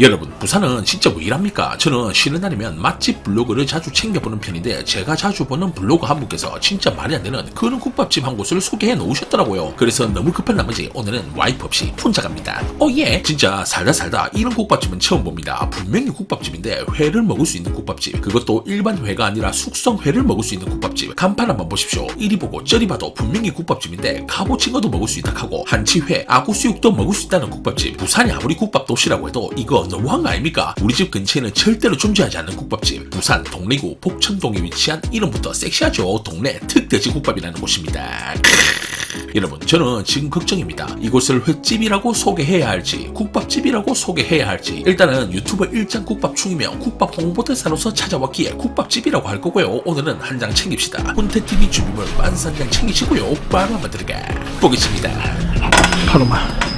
여러분 부산은 진짜 왜 이랍니까? 저는 쉬는 날이면 맛집 블로그를 자주 챙겨보는 편인데 제가 자주 보는 블로그 한 분께서 진짜 말이 안 되는 그런 국밥집 한 곳을 소개해 놓으셨더라고요. 그래서 너무 급한 나머지 오늘은 와이프 없이 혼자 갑니다. 오예! 진짜 살다 살다 이런 국밥집은 처음 봅니다. 분명히 국밥집인데 회를 먹을 수 있는 국밥집. 그것도 일반 회가 아니라 숙성 회를 먹을 수 있는 국밥집. 간판 한번 보십시오. 이리 보고 저리 봐도 분명히 국밥집인데 갑오징어도 먹을 수 있다 하고 한치회, 아구수육도 먹을 수 있다는 국밥집. 부산이 아무리 국밥 도시라고 해도 이거 너무한 거 아닙니까? 우리 집 근처에는 절대로 존재하지 않는 국밥집. 부산 동래구 복천동에 위치한 이름부터 섹시하죠. 동래 특돼지국밥이라는 곳입니다. 여러분 저는 지금 걱정입니다. 이곳을 횟집이라고 소개해야 할지 국밥집이라고 소개해야 할지 일단은 유튜버 일장 국밥충이며 국밥 홍보대사로서 찾아왔기에 국밥집이라고 할 거고요. 오늘은 한 장 챙깁시다. 훈태TV 준비물 만산장 챙기시고요. 바로 한번 들어가 보겠습니다. 바로만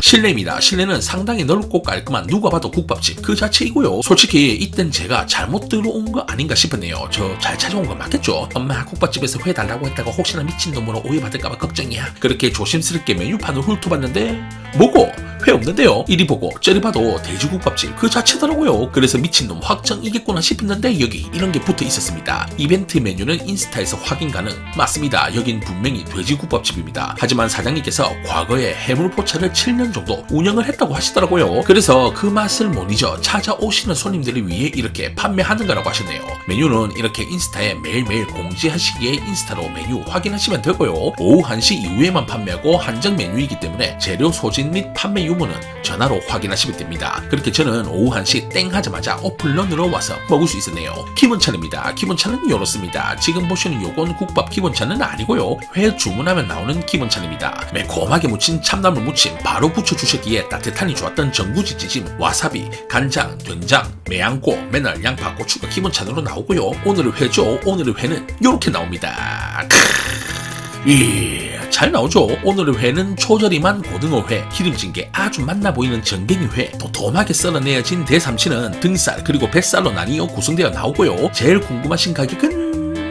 실내입니다. 실내는 상당히 넓고 깔끔한 누가 봐도 국밥집 그 자체이고요. 솔직히 이땐 제가 잘못 들어온 거 아닌가 싶었네요. 저 잘 찾아온 거 맞겠죠? 엄마 국밥집에서 회 달라고 했다가 혹시나 미친놈으로 오해받을까봐 걱정이야. 그렇게 조심스럽게 메뉴판을 훑어봤는데 뭐고? 회 없는데요. 이리 보고 저리 봐도 돼지국밥집 그 자체더라고요. 그래서 미친놈 확정이겠구나 싶었는데 여기 이런 게 붙어 있었습니다. 이벤트 메뉴는 인스타에서 확인 가능. 맞습니다. 여긴 분명히 돼지국밥집입니다. 하지만 사장님께서 과거에 해물포차를 7년 정도 운영을 했다고 하시더라고요. 그래서 그 맛을 못 잊어 찾아오시는 손님들을 위해 이렇게 판매하는 거라고 하시네요. 메뉴는 이렇게 인스타에 매일매일 공지하시기에 인스타로 메뉴 확인하시면 되고요. 오후 1시 이후에만 판매하고 한정 메뉴이기 때문에 재료 소 진및 판매 유무는 전화로 확인하시면 됩니다. 그렇게 저는 오후 1시 땡 하자마자 오픈런으로 와서 먹을 수 있었네요. 기본차입니다. 기본차는 이렇습니다. 지금 보시는 요건 국밥 기본차는 아니고요. 회 주문하면 나오는 기본차입니다. 매콤하게 무친 참나물 무침 바로 붙여주셨기에 따뜻하니 좋았던 전구지 찌짐, 와사비, 간장, 된장, 매양고, 매날 양파, 고추가 기본찬으로 나오고요. 오늘의 회죠. 오늘의 회는 이렇게 나옵니다. 예, 잘 나오죠. 오늘의 회는 초절임한 고등어회, 기름진 게 아주 맛나 보이는 전갱이회, 도톰하게 썰어내어진 대삼치는 등살 그리고 뱃살로 나뉘어 구성되어 나오고요. 제일 궁금하신 가격은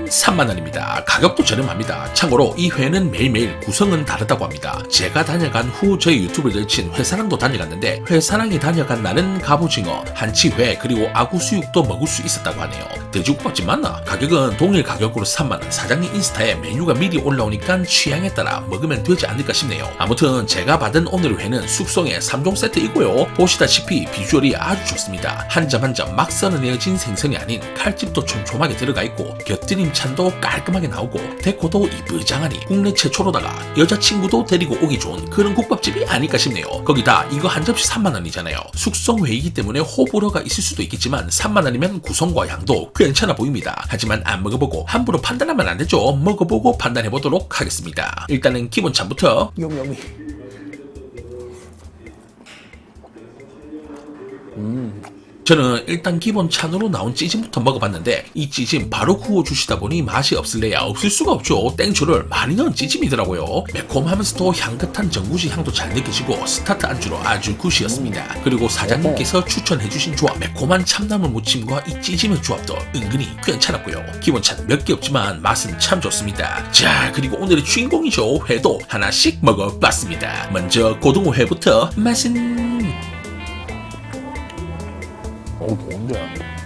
3만원입니다. 가격도 저렴합니다. 참고로 이 회는 매일매일 구성은 다르다고 합니다. 제가 다녀간 후 저희 유튜브를 친 회사랑도 다녀갔는데 회사랑이 다녀간 날은 갑오징어, 한치회 그리고 아구수육도 먹을 수 있었다고 하네요. 돼지국밥집 맞나? 가격은 동일 가격으로 3만원. 사장님 인스타에 메뉴가 미리 올라오니까 취향에 따라 먹으면 되지 않을까 싶네요. 아무튼 제가 받은 오늘의 회는 숙성의 3종 세트이고요. 보시다시피 비주얼이 아주 좋습니다. 한 점 한 점 막 썰어내어진 생선이 아닌 칼집도 촘촘하게 들어가 있고 곁들임 찬도 깔끔하게 나오고 데코도 이쁘장하니 국내 최초로다가 여자친구도 데리고 오기 좋은 그런 국밥집이 아닐까 싶네요. 거기다 이거 한 접시 3만원이잖아요. 숙성회이기 때문에 호불호가 있을 수도 있겠지만 3만원이면 구성과 양도 괜찮아 보입니다. 하지만 안 먹어보고 함부로 판단하면 안 되죠. 먹어보고 판단해보도록 하겠습니다. 일단은 기본 찬부터 용용이 저는 일단 기본 찬으로 나온 찌짐부터 먹어봤는데 이 찌짐 바로 구워주시다 보니 맛이 없을래야 없을 수가 없죠. 땡초를 많이 넣은 찌짐이더라고요. 매콤하면서도 향긋한 전구지 향도 잘 느껴지고 스타트 안주로 아주 굿이었습니다. 그리고 사장님께서 추천해주신 조합 매콤한 참나물 무침과 이 찌짐의 조합도 은근히 괜찮았고요. 기본 찬 몇 개 없지만 맛은 참 좋습니다. 자 그리고 오늘의 주인공이죠. 회도 하나씩 먹어봤습니다. 먼저 고등어 회부터 맛은 어 좋은데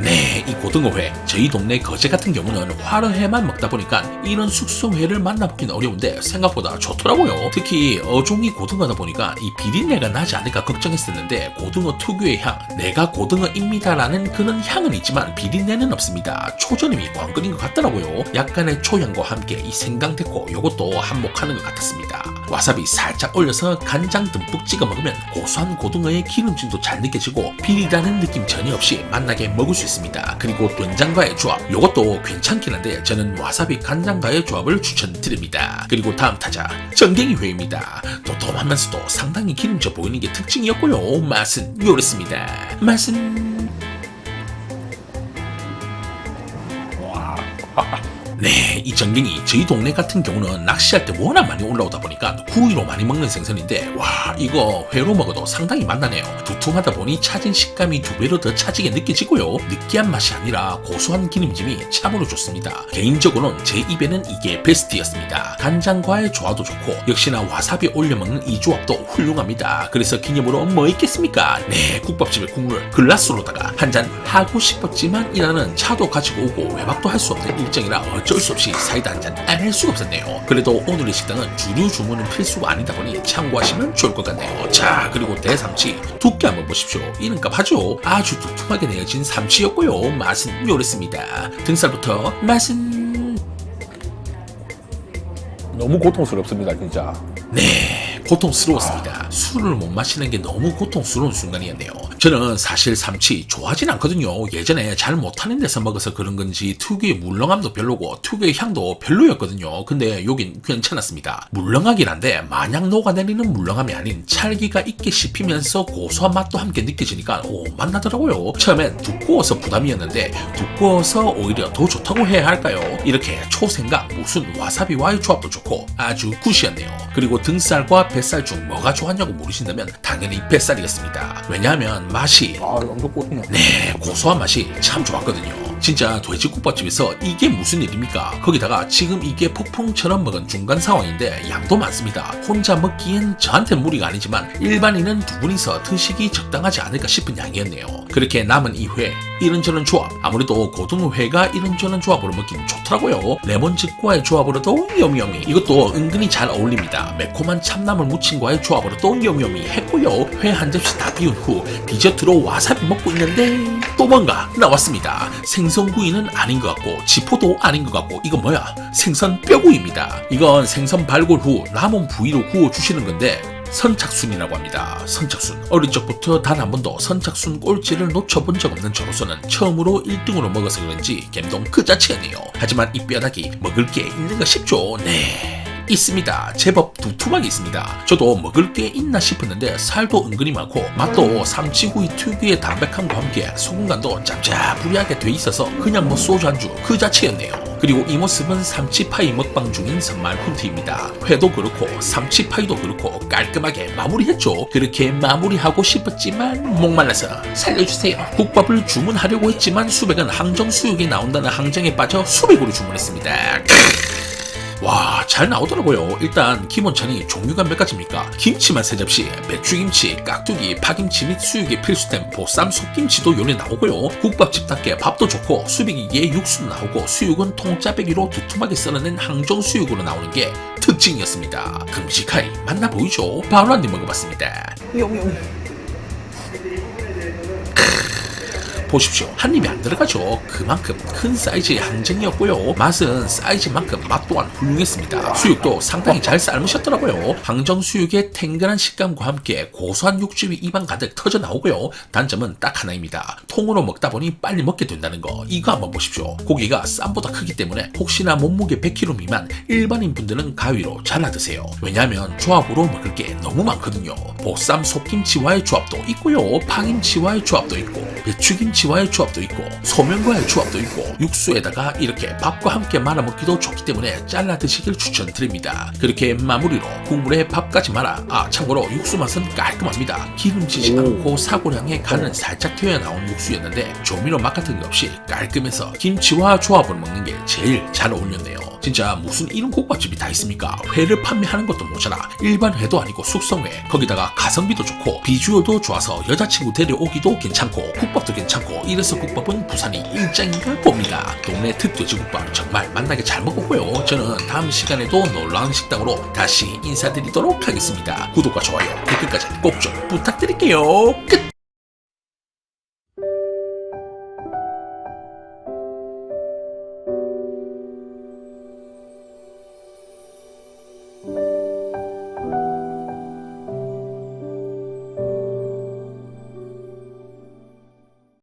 네, 이 고등어회 저희 동네 거제 같은 경우는 화로회만 먹다 보니까 이런 숙성회를 만나보기는 어려운데 생각보다 좋더라고요. 특히 어종이 고등어다 보니까 이 비린내가 나지 않을까 걱정했었는데 고등어 특유의 향, 내가 고등어입니다라는 그런 향은 있지만 비린내는 없습니다. 초절임이 광끓인 것 같더라고요. 약간의 초향과 함께 이 생강데코 요것도 한몫하는 것 같았습니다. 와사비 살짝 올려서 간장 듬뿍 찍어 먹으면 고소한 고등어의 기름짐도 잘 느껴지고 비리다는 느낌 전혀 없이 맛나게 먹을 수 있습니다. 그리고 된장과의 조합 요것도 괜찮긴 한데 저는 와사비 간장과의 조합을 추천드립니다. 그리고 다음 타자 전갱이 회입니다. 도톰하면서도 상당히 기름져 보이는 게 특징이었고요. 맛은 요랬습니다. 맛은 이 전갱이 저희 동네 같은 경우는 낚시할 때 워낙 많이 올라오다 보니까 구이로 많이 먹는 생선인데 와 이거 회로 먹어도 상당히 맛나네요. 두툼하다 보니 차진 식감이 두 배로 더 차지게 느껴지고요. 느끼한 맛이 아니라 고소한 기름짐이 참으로 좋습니다. 개인적으로는 제 입에는 이게 베스트였습니다. 간장과의 조화도 좋고 역시나 와사비 올려 먹는 이 조합도 훌륭합니다. 그래서 기념으로 뭐 있겠습니까? 네, 국밥집의 국물 글라스로다가 한 잔 하고 싶었지만 이라는 차도 가지고 오고 외박도 할 수 없는 일정이라 어쩔 수 없이 사이다 한 잔 안 할 수가 없었네요. 그래도 오늘의 식당은 주류 주문은 필수가 아니다 보니 참고하시면 좋을 것 같네요. 자, 그리고 대삼치 두께 한번 보십시오. 이름값 하죠. 아주 두툼하게 내어진 삼치였고요. 맛은 요랬습니다. 등살부터 맛은 너무 고통스럽습니다, 진짜. 네, 고통스러웠습니다. 술을 못 마시는 게 너무 고통스러운 순간이었네요. 저는 사실 삼치 좋아하진 않거든요. 예전에 잘 못하는 데서 먹어서 그런 건지 특유의 물렁함도 별로고 특유의 향도 별로였거든요. 근데 여긴 괜찮았습니다. 물렁하긴 한데 마냥 녹아내리는 물렁함이 아닌 찰기가 있게 씹히면서 고소한 맛도 함께 느껴지니까 오 맛나더라고요. 처음엔 두꺼워서 부담이었는데 두꺼워서 오히려 더 좋다고 해야 할까요? 이렇게 초생각 무슨 와사비와의 조합도 좋고 아주 굿이었네요. 그리고 등살과 뱃살 중 뭐가 좋았냐고 물으신다면 당연히 뱃살이었습니다. 왜냐하면 맛이 아, 엄청 꼬시네. 네, 고소한 맛이 참 좋았거든요. 진짜 돼지국밥집에서 이게 무슨 일입니까? 거기다가 지금 이게 폭풍처럼 먹은 중간 상황인데 양도 많습니다. 혼자 먹기엔 저한테 무리가 아니지만 일반인은 두 분이서 드시기 적당하지 않을까 싶은 양이었네요. 그렇게 남은 이 회, 이런저런 조합, 아무래도 고등회가 이런저런 조합으로 먹긴 좋더라고요. 레몬즙과의 조합으로도 여미여미. 이것도 은근히 잘 어울립니다. 매콤한 참나물 무침과의 조합으로도 여미여 미 했고요. 회 한 접시 다 비운 후 디저트로 와사비 먹고 있는데 또 뭔가 나왔습니다. 생선구이는 아닌 것 같고 지포도 아닌 것 같고 이건 뭐야? 생선 뼈구이입니다. 이건 생선 발골 후 남은 부위로 구워 주시는 건데 선착순이라고 합니다. 선착순. 어린 적부터 단 한 번도 선착순 꼴찌를 놓쳐본 적 없는 저로서는 처음으로 1등으로 먹어서 그런지 갬동 그 자체였네요. 하지만 이 뼈다귀 먹을 게 있는가 싶죠. 네. 있습니다. 제법 두툼하게 있습니다. 저도 먹을 게 있나 싶었는데 살도 은근히 많고 맛도 삼치구이 특유의 담백함과 함께 소금간도 짭짭부리하게 돼 있어서 그냥 뭐 소주 안주 그 자체였네요. 그리고 이 모습은 삼치파이 먹방 중인 선말 훈트입니다. 회도 그렇고 삼치파이도 그렇고 깔끔하게 마무리했죠. 그렇게 마무리하고 싶었지만 목말라서 살려주세요. 국밥을 주문하려고 했지만 수백은 항정 수육이 나온다는 항정에 빠져 수백으로 주문했습니다. 와, 잘 나오더라고요. 일단 기본찬이 종류가 몇 가지입니까? 김치만 세 접시, 배추김치, 깍두기, 파김치 및 수육에 필수템 보쌈 속김치도 요리 나오고요. 국밥집답게 밥도 좋고 수비기에 육수도 나오고 수육은 통짜배기로 두툼하게 썰어낸 항정 수육으로 나오는 게 특징이었습니다. 금시카이 맛나 보이죠? 바로 한입 먹어봤습니다. 보십시오. 한 입에 안 들어가죠. 그만큼 큰 사이즈의 항정이었고요. 맛은 사이즈만큼 맛 또한 훌륭했습니다. 수육도 상당히 잘 삶으셨더라고요. 항정 수육의 탱글한 식감과 함께 고소한 육즙이 입안 가득 터져 나오고요. 단점은 딱 하나입니다. 통으로 먹다 보니 빨리 먹게 된다는 거. 이거 한번 보십시오. 고기가 쌈보다 크기 때문에 혹시나 몸무게 100kg 미만 일반인 분들은 가위로 잘라 드세요. 왜냐하면 조합으로 먹을 게 너무 많거든요. 보쌈 속김치와의 조합도 있고요. 파김치와의 조합도 있고 배추김치 와의 조합도 있고 소면과의 조합도 있고 육수에다가 이렇게 밥과 함께 말아 먹기도 좋기 때문에 잘라 드시길 추천드립니다. 그렇게 마무리로 국물에 밥까지 말아 아 참고로 육수 맛은 깔끔합니다. 기름지지 오. 않고 사고량에 간은 살짝 튀어 나온 육수였는데 조미료 맛 같은 게 없이 깔끔해서 김치와 조합을 먹는 게 제일 잘 어울렸네요. 진짜 무슨 이런 국밥집이 다 있습니까? 회를 판매하는 것도 모자라 일반 회도 아니고 숙성회 거기다가 가성비도 좋고 비주얼도 좋아서 여자친구 데려오기도 괜찮고 국밥도 괜찮고 이래서 국밥은 부산이 일장인가 봅니다. 동네 특돼지국밥 정말 만나게 잘 먹었고요. 저는 다음 시간에도 놀라운 식당으로 다시 인사드리도록 하겠습니다. 구독과 좋아요 댓글까지 꼭 좀 부탁드릴게요. 끝!